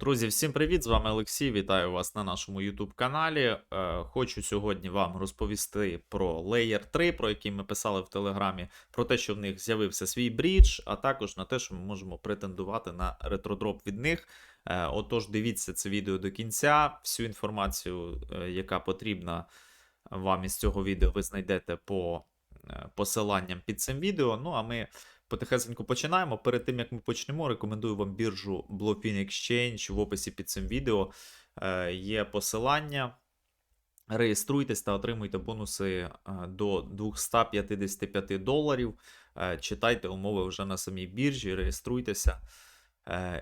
Друзі, всім привіт! З вами Олексій. Вітаю вас на нашому YouTube каналі. Е, хочу сьогодні вам розповісти про Layer 3, про який ми писали в Телеграмі, про те, що в них з'явився свій брідж, а також на те, що ми можемо претендувати на ретродроп від них. Е, отож, дивіться це відео до кінця. Всю інформацію, е, яка потрібна вам із цього відео, ви знайдете по посиланням під цим відео. Ну а ми Потихесенько починаємо. Перед тим як ми почнемо, рекомендую вам біржу Bluefin Exchange в описі під цим відео. Е, Є посилання. Реєструйтесь та отримуйте бонуси е, до 255 доларів. Е, Читайте умови вже на самій біржі, реєструйтеся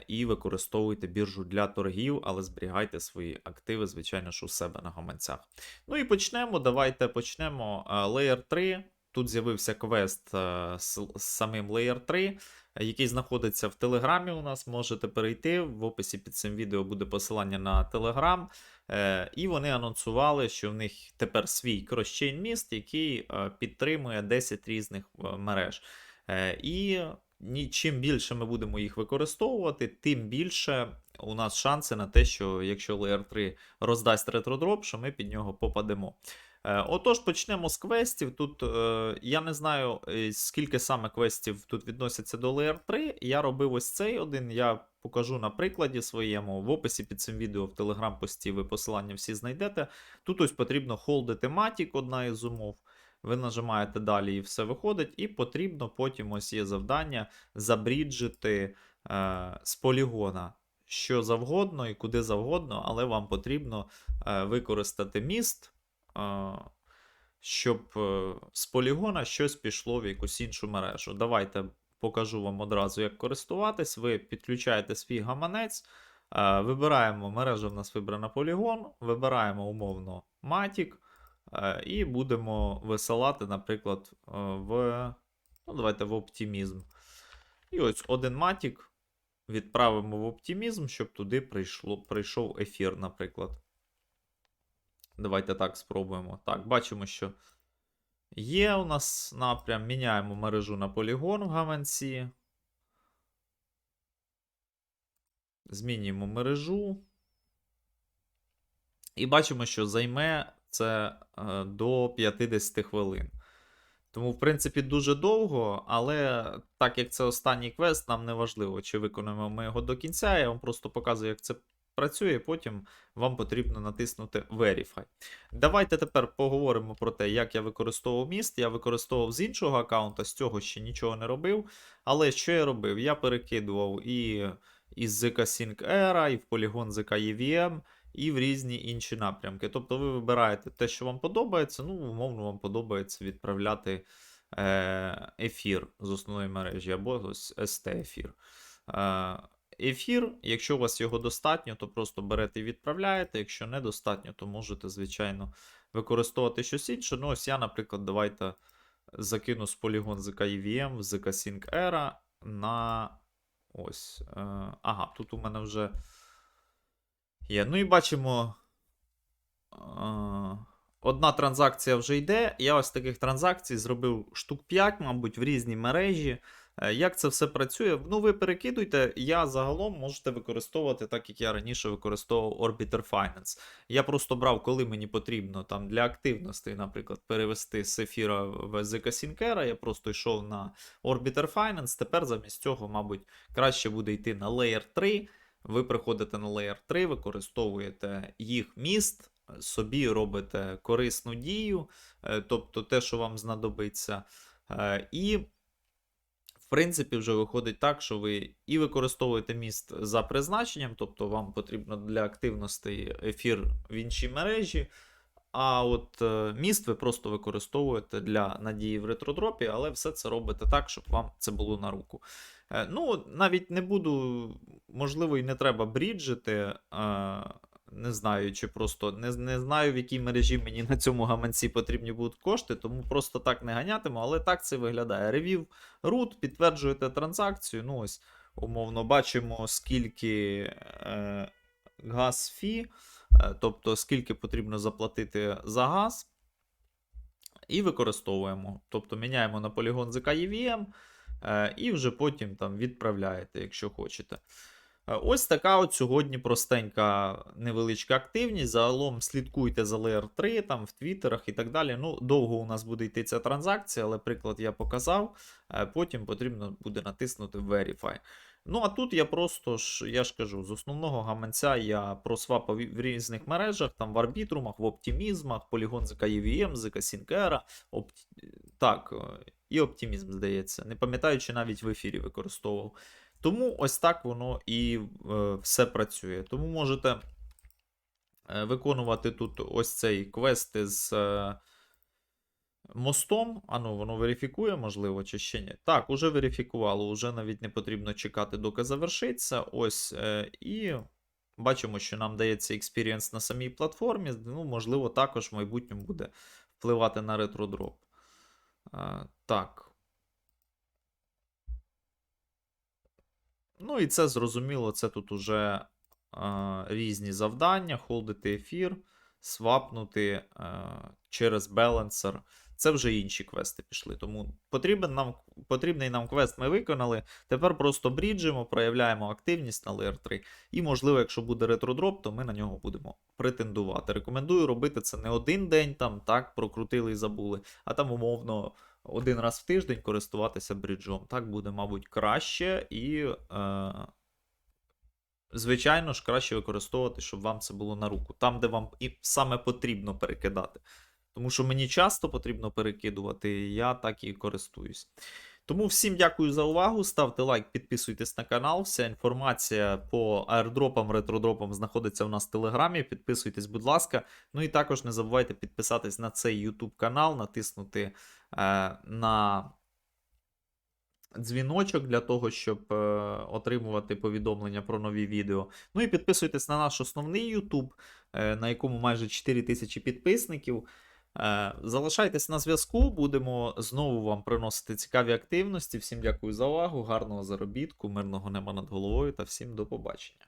і використовуйте біржу для торгів, але зберігайте свої активи, звичайно ж, у себе на гаманцях. Ну і почнемо. Давайте почнемо. Layer 3. Тут з'явився квест е, з, самим Layer 3, е, який знаходиться в Телеграмі. У нас можете перейти. В описі під цим відео буде посилання на Телеграм. Е, і вони анонсували, що в них тепер свій кросчейн міст, який е, підтримує 10 різних мереж. І чим більше ми будемо їх використовувати, тим більше у нас шанси на те, що якщо Layer 3 роздасть ретродроп, що ми під нього попадемо. Е, Отож, почнемо з квестів. Тут е, я не знаю, е, скільки саме квестів тут відносяться до Layer 3. Я робив ось цей один. Я покажу на прикладі своєму. В описі під цим відео в телеграм-пості ви посилання всі знайдете. Тут ось потрібно холдити матік, одна із умов. Ви нажимаєте далі і все виходить, і потрібно потім ось є завдання забріджити е, з полігона що завгодно і куди завгодно, але вам потрібно використати міст, щоб е, з полігона щось пішло в якусь іншу мережу. Давайте покажу вам одразу, як користуватись. Ви підключаєте свій гаманець, е, вибираємо мережа в нас вибрана полігон, вибираємо умовно Matic е, і будемо висилати, наприклад, в, ну, давайте в оптимізм. І ось один Matic відправимо в оптимізм, щоб туди прийшло, прийшов ефір, наприклад. Давайте так спробуємо. Так, бачимо, що є у нас напрям. Міняємо мережу на полігон в гаманці. Змінюємо мережу. І бачимо, що займе це е, до 50 хвилин. Тому, в принципі, дуже довго, але так як це останній квест, нам не важливо, чи виконуємо ми його до кінця. Я вам просто показую, як це працює, потім вам потрібно натиснути Verify. Давайте тепер поговоримо про те, як я використовував міст. Я використовував з іншого аккаунта, з цього ще нічого не робив. Але що я робив? Я перекидував і із ZK Sync Era, і в Polygon ZK EVM, і в різні інші напрямки. Тобто ви вибираєте те, що вам подобається. Ну, умовно, вам подобається відправляти е, ефір з основної мережі, або ось ST ефір. Ефір, якщо у вас його достатньо, то просто берете і відправляєте. Якщо недостатньо, то можете, звичайно, використовувати щось інше. Ну, ось я, наприклад, давайте закину з Polygon ZK EVM в ZK Sync Era на ось. Е, ага, тут у мене вже є. Ну і бачимо. е, Одна транзакція вже йде. Я ось таких транзакцій зробив штук 5, мабуть, в різній мережі. Е, Як це все працює? Ну, ви перекидуйте. Я загалом можете використовувати, так як я раніше використовував Orbiter Finance. Я просто брав, коли мені потрібно там для активності, наприклад, перевести з ефіра в ZK Syncera, я просто йшов на Orbiter Finance. Тепер замість цього, мабуть, краще буде йти на Layer 3. Ви приходите на Layer 3, використовуєте їх міст, собі робите корисну дію, е, тобто те, що вам знадобиться. Е, І, в принципі, вже виходить так, що ви і використовуєте міст за призначенням, тобто вам потрібно для активності ефір в іншій мережі. А от е, міст ви просто використовуєте для надії в ретродропі, але все це робите так, щоб вам це було на руку. Ну, навіть не буду, можливо, і не треба бріджити. Не знаю, чи просто не, не знаю, в якій мережі мені на цьому гаманці потрібні будуть кошти, тому просто так не ганятиму, але так це виглядає. Ревів root, підтверджуєте транзакцію. Ну, ось, умовно, бачимо, скільки е, газ фі, е, тобто скільки потрібно заплатити за газ. І використовуємо. Тобто міняємо на полігон ZK EVM, е, і вже потім там відправляєте, якщо хочете. Е, Ось така от сьогодні простенька невеличка активність. Загалом слідкуйте за Layer 3 там в твіттерах і так далі. Ну, довго у нас буде йти ця транзакція, але приклад я показав. Е, Потім потрібно буде натиснути Verify. Ну, а тут я просто ж, я ж кажу, з основного гаманця я просвапав в різних мережах, там в арбітрумах, в оптимізмах, Polygon ZK EVM, ZK Syncera, опт... так, е, і оптимізм, здається. Не пам'ятаю, чи навіть в ефірі використовував. Тому ось так воно і е, все працює. Тому можете е, виконувати тут ось цей квест з е, мостом. Ану, воно верифікує, можливо, чи ще ні. Так, уже верифікувало, уже навіть не потрібно чекати, доки завершиться. Ось. І бачимо, що нам дається експірієнс на самій платформі. Ну, можливо, також в майбутньому буде впливати на ретродроп. Так. Ну і це зрозуміло, це тут уже е, різні завдання: холдити ефір, свапнути е, через балансер. Це вже інші квести пішли. Тому потрібен нам, потрібний нам квест ми виконали. Тепер просто бріджимо, проявляємо активність на Layer 3. І, можливо, якщо буде ретродроп, то ми на нього будемо претендувати. Рекомендую робити це не один день, там так прокрутили і забули, а там умовно один раз в тиждень користуватися бриджом. Так буде, мабуть, краще і, е, звичайно ж, краще використовувати, щоб вам це було на руку. Там, де вам і саме потрібно перекидати. Тому що мені часто потрібно перекидувати, і я так і користуюсь. Тому всім дякую за увагу. Ставте лайк, підписуйтесь на канал. Вся інформація по аердропам, ретродропам знаходиться у нас в телеграмі. Підписуйтесь, будь ласка. Ну і також не забувайте підписатись на цей YouTube канал, натиснути на дзвіночок для того, щоб е, отримувати повідомлення про нові відео. Ну і підписуйтесь на наш основний YouTube, е, на якому майже 4 тисячі підписників. Е, Залишайтесь на зв'язку, будемо знову вам приносити цікаві активності. Всім дякую за увагу, гарного заробітку, мирного неба над головою та всім до побачення.